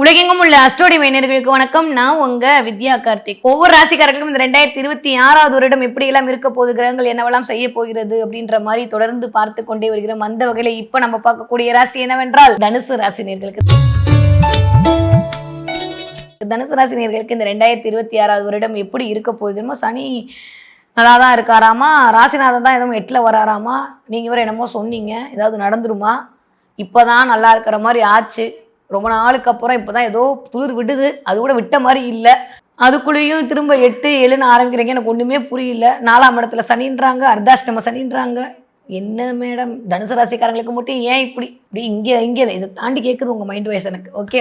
உலகெங்கும் உள்ள அஸ்ட்ரோடி மைனர்களுக்கு வணக்கம். நான் உங்க வித்யா கார்த்திக். ஒவ்வொரு ராசிக்காரர்களுக்கும் இந்த ரெண்டாயிரத்தி இருபத்தி ஆறாவது வருடம் எப்படி எல்லாம் இருக்க போகுது கிரகங்கள் என்னவெல்லாம் செய்ய போகிறது அப்படின்ற மாதிரி தொடர்ந்து பார்த்து கொண்டே வருகிறோம் அந்த வகையில இப்ப நம்ம பார்க்கக்கூடிய ராசி என்னவென்றால் தனுசு ராசி நேர்களுக்கு. தனுசு ராசி நேர்களுக்கு இந்த ரெண்டாயிரத்தி இருபத்தி ஆறாவது வருடம் எப்படி இருக்க போகுதுமோ சனி நல்லா தான் இருக்காராமா? ராசிநாதன் தான் எதுவும் எட்டில் வராராமா? நீங்கள் வேறு என்னமோ சொன்னீங்க. ஏதாவது நடந்துருமா? இப்போ தான் நல்லா இருக்கிற மாதிரி ஆச்சு. ரொம்ப நாளுக்கு அப்புறம் இப்போ தான் ஏதோ துளிர் விடுது. அது கூட விட்ட மாதிரி இல்லை. அதுக்குள்ளேயும் திரும்ப எட்டு ஏழுன்னு ஆரம்பிக்கிறீங்க. எனக்கு ஒன்றுமே புரியல. நாலாம் இடத்துல சனின்றாங்க அர்த்தாஷ்டம சனின்றாங்க. என்ன மேடம்? தனுசு ராசிக்காரங்களுக்கு மட்டும் ஏன் இப்படி? இப்படி இங்கே இங்கே இதை தாண்டி கேட்குது உங்கள் மைண்ட் வைஸ் எனக்கு. ஓகே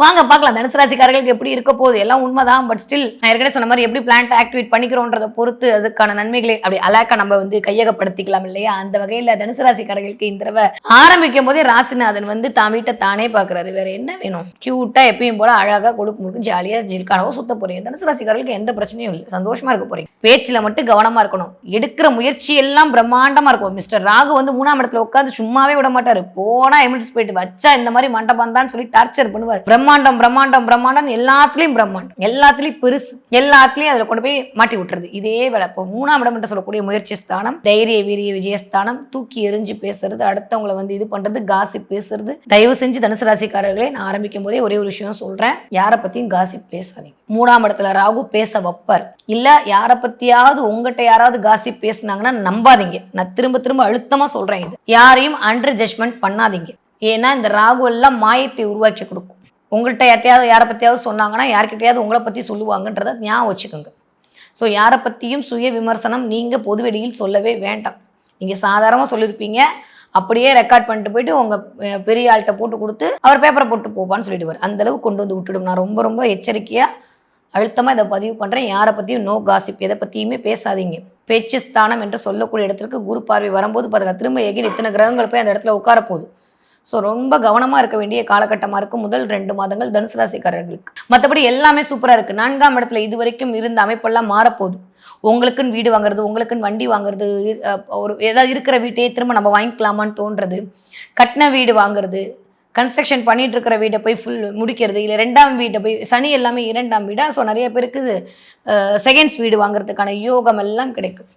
வாங்க பார்க்கலாம். தனுசு ராசிக்காரர்களுக்கு எப்படி இருக்க போகுது? எல்லாம் உண்மைதான் பட் ஸ்டில் நான் ஏற்கனவே சொன்ன மாதிரி எப்படி பிளான்ட் ஆக்டிவேட் பண்ணிக்கிறோன்றதை பொறுத்து அதுக்கான நன்மைகளை அப்படி அலாக்கா நம்ம வந்து கையகப்படுத்திக்கலாம் இல்லையா? அந்த வகையில் தனுசு ராசிக்காரர்களுக்கு இந்த தடவை ஆரம்பிக்கும் போதே ராசிநாதன் வந்து தான் வீட்டை தானே பார்க்குறாரு. வேற என்ன வேணும்? க்யூட்டாக எப்பயும் போல அழகாக கொடுக்க முடியும் ஜாலியாக ஜில்கானவோ சுத்த போறீங்க. தனுசு ராசிக்காரர்களுக்கு எந்த பிரச்சனையும் இல்லை. சந்தோஷமாக இருக்க போறீங்க. பேச்சில் மட்டும் கவனமாக இருக்கணும். எடுக்கிற முயற்சி எல்லாம் பிரம்மாண்டமாக இருக்கும். மிஸ்டர் ராகு வந்து மூணாம் இடத்துல உட்காந்து சும்மாவே விட மாட்டார். போ போனா எமிரேட்ஸ் போயிட்டு வச்சா இந்த மாதிரி மண்டபம் தான் சொல்லி டார்ச்சர் பண்ணுவார். பிரம்மாண்டம் பிரம்மாண்டம் பிரம்மாண்டம் எல்லாத்துலயும் பிரம்மாண்டம். எல்லாத்துலயும் பெருசு. எல்லாத்துலயும் அதுல கொண்டு போய் மாட்டி விட்டுறது. இதே வேலை. இப்போ மூணாம் இடம் என்று சொல்லக்கூடிய முயற்சி ஸ்தானம் தைரிய வீரிய விஜயஸ்தானம் தூக்கி எரிஞ்சு பேசுறது அடுத்தவங்களை வந்து இது பண்றது காசி பேசுறது. தயவு செஞ்சு தனுசு ராசிக்காரர்களே நான் ஆரம்பிக்கும் போதே ஒரே ஒரு விஷயம் சொல்றேன். யாரை பத்தியும் காசி பேசாதீங்க. மூணாம் இடத்துல ராகு பேச வைப்பார். இல்ல யாரை பத்தியாவது உங்ககிட்ட யாராவது காசி பேசுனாங்கன்னா நம்பாதீங்க. நான் திரும்ப திரும்ப அழுத்தமா சொல்றேன் இது. யாரையும் அண்டர் ஜட்மெண்ட் சொல்லாதீங்க. ஏன்னா இந்த ராகு எல்லாம் மாயத்தை உருவாக்கி கொடுக்கும். உங்கள்கிட்ட யார்ட்டையாவது யாரை பற்றியாவது சொன்னாங்கன்னா யார்கிட்டயாவது உங்களை பற்றி சொல்லுவாங்கன்றதை ஞாபகம் வச்சுக்கோங்க. ஸோ யாரை பற்றியும் சுய விமர்சனம் நீங்கள் பொதுவெளியில் சொல்லவே வேண்டாம். நீங்கள் சாதாரணமாக சொல்லியிருப்பீங்க அப்படியே ரெக்கார்ட் பண்ணிட்டு போயிட்டு உங்கள் பெரிய ஆள்கிட்ட போட்டு கொடுத்து அவர் பேப்பரை போட்டு போப்பான்னு சொல்லிடுவார். அந்த அளவுக்கு கொண்டு வந்து விட்டுடும். நான் ரொம்ப ரொம்ப எச்சரிக்கையாக அழுத்தமாக இதை பதிவு பண்ணுறேன் யாரை பற்றியும் நோ காசிப் எதை பற்றியுமே பேசாதீங்க. பேச்சு ஸ்தானம் என்று சொல்லக்கூடிய இடத்திற்கு குரு பார்வை வரும்போது பார்த்தீங்கன்னா திரும்ப எகின் இத்தனை கிரகங்கள் போய் அந்த இடத்துல உட்கார போகுது. ஸோ ரொம்ப கவனமாக இருக்க வேண்டிய காலகட்டமாக இருக்கும் முதல் ரெண்டு மாதங்கள் தனுசு ராசிக்காரர்களுக்கு. மற்றபடி எல்லாமே சூப்பராக இருக்குது நான்காம் இடத்துல இது வரைக்கும் இருந்த அமைப்பெல்லாம் மாறப்போகுது. உங்களுக்குன்னு வீடு வாங்குறது உங்களுக்குன்னு வண்டி வாங்குறது ஒரு ஏதாவது இருக்கிற வீட்டையே திரும்ப நம்ம வாங்கிக்கலாமான்னு தோன்றது. கட்டின வீடு வாங்குறது கன்ஸ்ட்ரக்ஷன் பண்ணிட்டு இருக்கிற வீட்டை போய் ஃபுல் முடிக்கிறது. இல்லை ரெண்டாம் வீட்டை போய் சனி எல்லாமே இரண்டாம் வீடா? ஸோ நிறைய பேருக்கு செகண்ட்ஸ் வீடு வாங்குறதுக்கான யோகம் எல்லாம் கிடைக்கும்.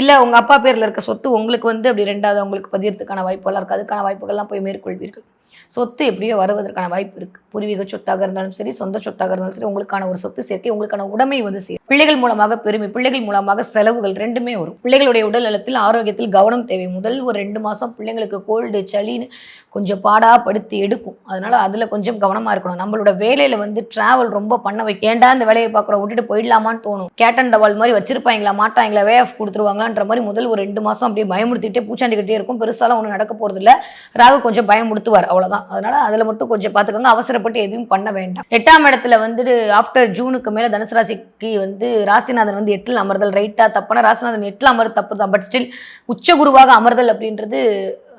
இல்லை உங்கள் அப்பா பேரில் இருக்க சொத்து உங்களுக்கு வந்து அப்படி ரெண்டாவது உங்களுக்கு பதியறதுக்கான வாய்ப்புகள்லாம் இருக்குது அதுக்கான வாய்ப்புகள்லாம் போய் மேற்கொள்வீர்கள். சொத்து எப்படியோ வருவதற்கான வாய்ப்பு இருக்குது பூர்வீக சொத்தாக இருந்தாலும் சரி சொந்த சொத்தாக இருந்தாலும் சரி உங்களுக்கான ஒரு சொத்து சேர்க்கை உங்களுக்கான உடமை வந்து சேரும் பிள்ளைகள் மூலமாக பெருமை பிள்ளைகள் மூலமாக செலவுகள் ரெண்டுமே வரும். பிள்ளைகளுடைய உடல் நலத்தில் ஆரோக்கியத்தில் கவனம் தேவை. முதல் ஒரு ரெண்டு மாதம் பிள்ளைங்களுக்கு கோல்டு சளின்னு கொஞ்சம் பாடா படுத்தி எடுக்கும். அதனால அதில் கொஞ்சம் கவனமாக இருக்கணும். நம்மளோட வேலையில் வந்து டிராவல் ரொம்ப பண்ண வைக்க ஏண்டா இந்த வேலையை பார்க்குறோம்? விட்டுட்டு போயிடலாமான்னு தோணும். கேட்டன் டவால் மாதிரி வச்சிருப்பாங்களா? மாட்டாங்களா? வே ஆஃப் கொடுத்துருவாங்களான்ற மாதிரி முதல் ஒரு ரெண்டு மாதம் அப்படியே பயமுடுத்திட்டே பூச்சாண்டிக்கிட்டே இருக்கும். பெருசாலாம் ஒன்றும் நடக்க போகிறதில்ல ராகு கொஞ்சம் பயமுடுத்துவார் அவ்வளோதான் அதனால அதில் மட்டும் கொஞ்சம் பார்த்துக்கோங்க அவசரப்பட்டு எதுவும் பண்ண வேண்டாம். எட்டாம் இடத்துல வந்துட்டு ஆஃப்டர் ஜூனுக்கு மேலே தனுசு ராசிக்கு வந்து ராசிநாதன் வந்து எட்டில் அமர்தல். ரைட்டாக தப்பான ராசிநாதன் எட்டில் அமர்தல் தப்பு தான். பட் ஸ்டில் உச்ச குருவாக அமர்தல் அப்படின்றது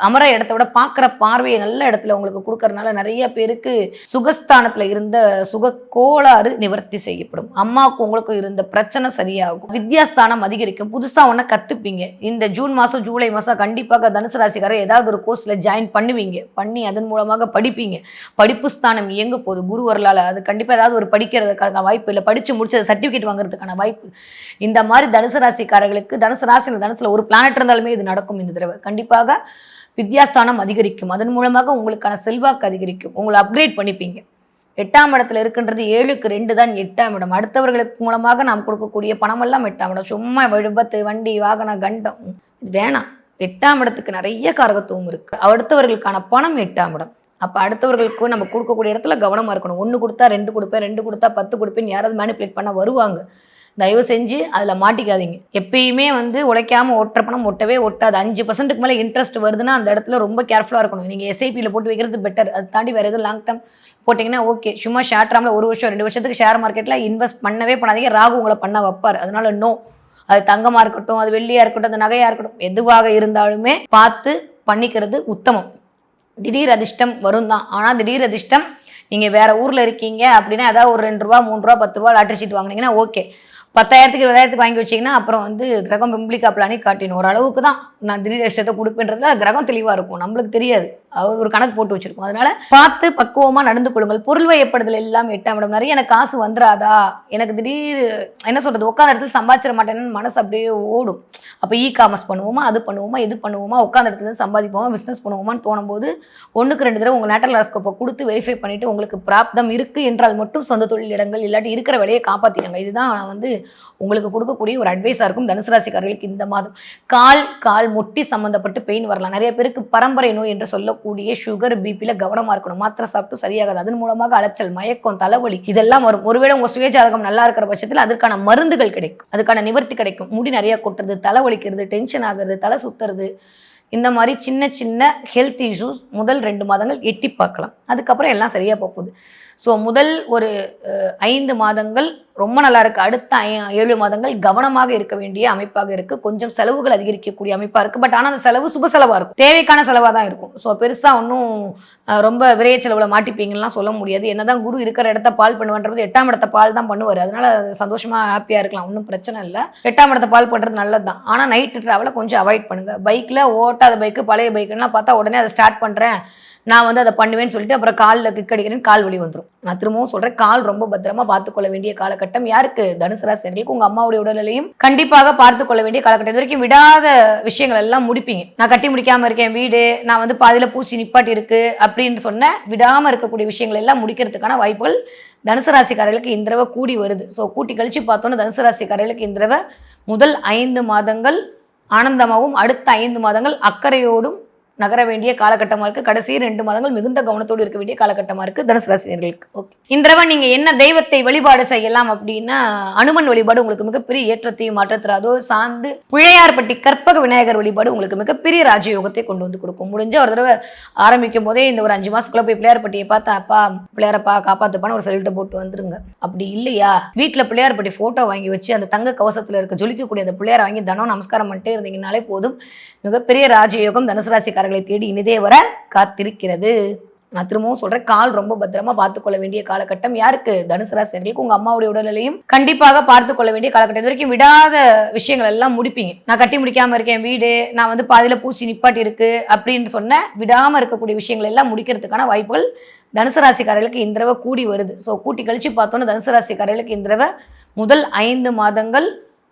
அமர இடத்தோட பார்க்குற பார்வையை நல்ல இடத்துல உங்களுக்கு கொடுக்கறதுனால நிறைய பேருக்கு சுகஸ்தானத்தில் இருந்த சுக கோளாறு நிவர்த்தி செய்யப்படும். அம்மாவுக்கு உங்களுக்கும் இருந்த பிரச்சனை சரியாகும். வித்யாஸ்தானம் அதிகரிக்கும். புதுசாக ஒன்று கற்றுப்பீங்க இந்த ஜூன் மாதம் ஜூலை மாதம் கண்டிப்பாக தனுசு ராசிக்காரர் ஏதாவது ஒரு கோர்ஸில் ஜாயின் பண்ணுவீங்க. பண்ணி அதன் மூலமாக படிப்பீங்க. படிப்பு ஸ்தானம் இயங்க போகுது. குரு வரலால் அது கண்டிப்பாக ஏதாவது ஒரு படிக்கிறதுக்கான வாய்ப்பு இல்லை. படித்து முடிச்ச சர்டிஃபிகேட் வாங்குறதுக்கான வாய்ப்பு. இந்த மாதிரி தனுசு ராசிக்காரர்களுக்கு தனுசு ராசியில் தனுசுல ஒரு பிளானட் இருந்தாலுமே இது நடக்கும் இந்த தடவை. கண்டிப்பாக வித்யாஸ்தானம் அதிகரிக்கும். அதன் மூலமாக உங்களுக்கான செல்வாக்கு அதிகரிக்கும். உங்களை அப்கிரேட் பண்ணிப்பீங்க. எட்டாம் இடத்துல இருக்கின்றது ஏழுக்கு ரெண்டு தான் எட்டாம் இடம். அடுத்தவர்களுக்கு மூலமாக நாம் கொடுக்கக்கூடிய பணமெல்லாம் எட்டாம் இடம். சும்மா விபத்து வண்டி வாகன கண்டம். இது வேணாம். எட்டாம் இடத்துக்கு நிறைய காரகத்துவம் இருக்குது அடுத்தவர்களுக்கான பணம் எட்டாம் இடம். அப்போ அடுத்தவர்களுக்கு நம்ம கொடுக்கக்கூடிய இடத்துல கவனமாக இருக்கணும். ஒன்று கொடுத்தா ரெண்டு கொடுப்பேன் ரெண்டு கொடுத்தா பத்து கொடுப்பேன். யாராவது மேனிப்புலேட் பண்ண வருவாங்க. தயவு செஞ்சு அதில் மாட்டிக்காதீங்க. எப்பயுமே வந்து உழைக்காம ஒட்டுற பணம் ஒட்டவே ஒட்டாது. அஞ்சு பர்சன்ட்டுக்கு மேலே இன்ட்ரெஸ்ட் வருதுன்னா அந்த இடத்துல ரொம்ப கேர்ஃபுல்லாக இருக்கணும். நீங்கள் எஸ்ஐபியில் போட்டு வைக்கிறது பெட்டர் அது தாண்டி வேறு எதுவும் லாங் டேர்ம் போட்டிங்கன்னா ஓகே சும்மா ஷார்ட் டேர்மில் ஒரு வருஷம் ரெண்டு வருஷத்துக்கு ஷேர் மார்க்கெட்டில் இன்வெஸ்ட் பண்ணவே பண்ணாதீங்க. ராகு உங்களை பண்ண வைப்பார். அதனால நோ அது தங்கமாக இருக்கட்டும் அது வெள்ளியாக இருக்கட்டும் அது நகையாக இருக்கட்டும் எதுவாக இருந்தாலுமே பார்த்து பண்ணிக்கிறது உத்தமம். திடீர் அதிர்ஷ்டம் வரும் தான். ஆனால் திடீர் அதிர்ஷ்டம் நீங்கள் வேறு ஊரில் இருக்கீங்க அப்படின்னா ஏதாவது ஒரு ரெண்டு ரூபா மூணு ரூபா பத்து ரூபா லாட்டரி சீட் வாங்குனீங்கன்னா ஓகே பத்தாயிரத்துக்கு இருபதாயிரத்துக்கு வாங்கி வச்சீங்கன்னா அப்புறம் வந்து கிரகம் பிம்பிளிக்கா பிளானி காட்டிடும் ஓரளவுக்கு தான் நான் திடீர் இஷ்டத்தை கொடுப்பேன்றதுல கிரகம் தெளிவாக இருக்கும். நம்மளுக்கு தெரியாது. அது ஒரு கணக்கு போட்டு வச்சிருக்கோம். அதனால பார்த்து பக்குவமாக நடந்து கொள்ளுங்கள். பொருள் வயப்படுதல் எல்லாம் எட்டாம் இடம். நிறைய எனக்கு காசு வந்துடாதா எனக்கு திடீர் என்ன சொல்கிறது உட்காந்த இடத்துல சம்பாதிச்சிட மாட்டேன்னு மனசு அப்படியே ஓடும். அப்போ இ காமர்ஸ் பண்ணுவோமா அது பண்ணுவோமா இது பண்ணுவோமா உட்காந்த இடத்துல இருந்து சம்பாதிப்போமா பிஸ்னஸ் பண்ணுவோமான்னு தோணும்போது ஒன்றுக்கு ரெண்டு தடவை உங்கள் நேட்டல் ஹாஸ்கோப்பை கொடுத்து வெரிஃபை பண்ணிட்டு உங்களுக்கு பிராப்தம் இருக்குது என்றால் மட்டும் சொந்த தொழில் இடங்கள் இல்லாட்டி இருக்கிற வேலையை காப்பாற்றிடுங்க இதுதான் நான் வந்து உங்களுக்கு கொடுக்கக்கூடிய ஒரு அட்வைஸாக இருக்கும் தனுசு ராசிக்காரர்களுக்கு இந்த மாதம். கால் கால் முட்டி சம்மந்தப்பட்டு பெயின் வரலாம். நிறைய பேருக்கு பரம்பரை நோய் என்று சொல்லக்கூடிய சுகர் பிபியில் கவனமாக இருக்கணும். மாத்திரை சாப்பிட்டு சரியாகாது. அதன் மூலமாக அலைச்சல் மயக்கம் தலைவலி இதெல்லாம் வரும். ஒருவேளை உங்கள் சுயஜாதகம் நல்லா இருக்கிற பட்சத்தில் அதற்கான மருந்துகள் கிடைக்கும். அதுக்கான நிவர்த்தி கிடைக்கும். முடி நிறைய கொட்டுறது தலைவலி வலிக்கிறது டென்ஷன் ஆகுறது தலை சுத்துறது இந்த மாதிரி சின்ன சின்ன ஹெல்த் இஷ்யூஸ் முதல் ரெண்டு மாதங்கள் எட்டி பார்க்கலாம். அதுக்கப்புறம் எல்லாம் சரியாக போகுது. ஸோ முதல் ஒரு ஐந்து மாதங்கள் ரொம்ப நல்லா இருக்குது அடுத்த ஐ- ஏழு மாதங்கள் கவனமாக இருக்க வேண்டிய அமைப்பாக இருக்குது கொஞ்சம் செலவுகள் அதிகரிக்கக்கூடிய அமைப்பாக இருக்குது பட் ஆனால் அந்த செலவு சுப செலவாக இருக்கும். தேவைக்கான செலவாக தான் இருக்கும். ஸோ பெருசாக ஒன்றும் ரொம்ப விரைய செலவில் மாட்டிப்பீங்கலாம் சொல்ல முடியாது. என்னதான் குரு இருக்கிற இடத்த பால் பண்ணுவான்றது எட்டாம் இடத்த பால் தான் பண்ணுவார். அதனால சந்தோஷமாக ஹாப்பியாக இருக்கலாம். ஒன்றும் பிரச்சனை இல்லை. எட்டாம் இடத்த பால் பண்ணுறது நல்லது தான். ஆனால் நைட்டு ட்ராவலை கொஞ்சம் அவாய்ட் பண்ணுங்கள் பைக்கில் ஓட்டாத பைக்கு பழைய பைக்குலாம் பார்த்தா உடனே அதை ஸ்டார்ட் பண்ணுறேன் நான் வந்து அதை பண்ணுவேன்னு சொல்லிட்டு அப்புறம் காலில் கிக் அடிக்கிறேன்னு கால் வலி வந்துடும் நான் திரும்பவும் சொல்கிறேன் கால் ரொம்ப பத்திரமா பார்த்துக்கொள்ள வேண்டிய காலகட்டம் யாருக்கு? தனுசு ராசினர்களுக்கு உங்கள் அம்மாவுடைய உடல்நிலையும் கண்டிப்பாக பார்த்துக்கொள்ள வேண்டிய காலகட்டம். இது வரைக்கும் விடாத விஷயங்கள் எல்லாம் முடிப்பீங்க. நான் கட்டி முடிக்காமல் இருக்கேன் வீடு நான் வந்து பாதியில் பூச்சி நிப்பாட்டி இருக்கு அப்படின்னு சொன்ன விடாமல் இருக்கக்கூடிய விஷயங்கள் எல்லாம் முடிக்கிறதுக்கான வாய்ப்புகள் தனுசு ராசிக்காரர்களுக்கு இந்த தடவை கூடி வருது. ஸோ கூட்டி கழிச்சு பார்த்தோன்னா தனுசு ராசிக்காரர்களுக்கு இந்த தடவை முதல் ஐந்து மாதங்கள் ஆனந்தமாகவும் அடுத்த ஐந்து மாதங்கள் அக்கறையோடும் நகர வேண்டிய காலகட்டமாக இருக்குது கடைசி ரெண்டு மாதங்கள் மிகுந்த கவனத்தோடு இருக்க வேண்டிய காலகட்டமாக இருக்குது தனுசு ராசினியர்களுக்கு ஓகே. இந்த தடவை நீங்கள் என்ன தெய்வத்தை வழிபாடு செய்யலாம் அப்படின்னா அனுமன் வழிபாடு உங்களுக்கு மிகப்பெரிய ஏற்றத்தையும் மாற்றத்தில் அதோ சார்ந்து பிள்ளையார்பட்டி கற்பக விநாயகர் வழிபாடு உங்களுக்கு மிகப்பெரிய ராஜயோகத்தை கொண்டு வந்து கொடுக்கும். முடிஞ்ச ஒரு தடவை ஆரம்பிக்கும் போதே இந்த ஒரு அஞ்சு மாதத்துக்குள்ளே போய் பிள்ளையார்பட்டியை பார்த்தா அப்பா பிள்ளையாரப்பா காப்பாத்துப்பான்னு ஒரு செல்ட்டை போட்டு வந்துருங்க. அப்படி இல்லையா? வீட்டில் பிள்ளையார்பட்டி ஃபோட்டோ வாங்கி வச்சு அந்த தங்க கவசத்தில் இருக்க ஜொலிக்கக்கூடிய அந்த பிள்ளையாரை வாங்கி தனம் நமஸ்காரம் பண்ணிட்டே இருந்தீங்கனாலே போதும். மிகப்பெரிய ராஜயோகம் தனுசு ராசிக்காரர்களை தேடி இனிதே வர காத்திருக்கிறது. நான் திரும்பவும் சொல்றேன் கால் ரொம்ப பத்திரமா பார்த்துக்கொள்ள வேண்டிய காலகட்டம் யாருக்கு? தனுசு ராசினர்களுக்கு உங்க அம்மாவுடைய உடல்நிலையும் கண்டிப்பாக பார்த்துக்கொள்ள வேண்டிய காலகட்டம். இது வரைக்கும் விடாத விஷயங்கள் எல்லாம் முடிப்பீங்க. நான் கட்டி முடிக்காம இருக்கேன் வீடு நான் வந்து பாதியில பூச்சி நிப்பாட்டி இருக்கு அப்படின்னு சொன்ன விடாம இருக்கக்கூடிய விஷயங்கள் எல்லாம் முடிக்கிறதுக்கான வாய்ப்புகள் தனுசு ராசிக்காரர்களுக்கு இந்த தடவை கூடி வருது. ஸோ கூட்டி கழிச்சு பார்த்தோன்னா தனுசு ராசிக்காரர்களுக்கு இந்த தடவை முதல் ஐந்து மாதங்கள்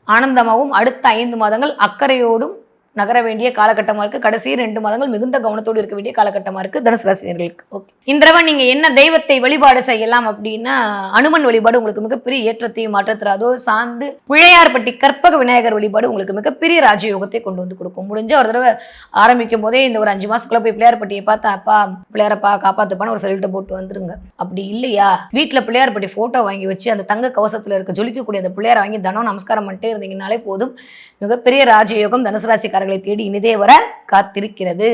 ஆனந்தமாகவும் அடுத்த ஐந்து மாதங்கள் அக்கறையோடும் நகர வேண்டிய காலகட்டமாக இருக்குது கடைசி ரெண்டு மாதங்கள் மிகுந்த கவனத்தோடு இருக்க வேண்டிய காலகட்டமாக இருக்குது தனுசு ராசினியர்களுக்கு ஓகே இந்த தடவை நீங்கள் என்ன தெய்வத்தை வழிபாடு செய்யலாம் அப்படின்னா அனுமன் வழிபாடு உங்களுக்கு மிகப்பெரிய ஏற்றத்தையும் மாற்றத்தில் அதோ சார்ந்து பிள்ளையார்பட்டி கற்பக விநாயகர் வழிபாடு உங்களுக்கு மிகப்பெரிய ராஜயோகத்தை கொண்டு வந்து கொடுக்கும். முடிஞ்ச ஒரு தடவை ஆரம்பிக்கும் போதே இந்த ஒரு அஞ்சு மாசத்துக்குள்ள போய் பிள்ளையார்பட்டியை பார்த்தா அப்பா பிள்ளையாரப்பா காப்பாத்துப்பான்னு ஒரு செல்ட்டை போட்டு வந்துருங்க. அப்படி இல்லையா? வீட்டில் பிள்ளையார்பட்டி ஃபோட்டோ வாங்கி வச்சு அந்த தங்க கவசத்தில் இருக்க ஜொலிக்கக்கூடிய அந்த பிள்ளையாரை வாங்கி தனம் நமஸ்காரம் பண்ணிட்டே இருந்தீங்கனாலே போதும். மிகப்பெரிய ராஜயோகம் தனுசு ராசிக்காரர்களை தேடி இனிதே வர காத்திருக்கிறது.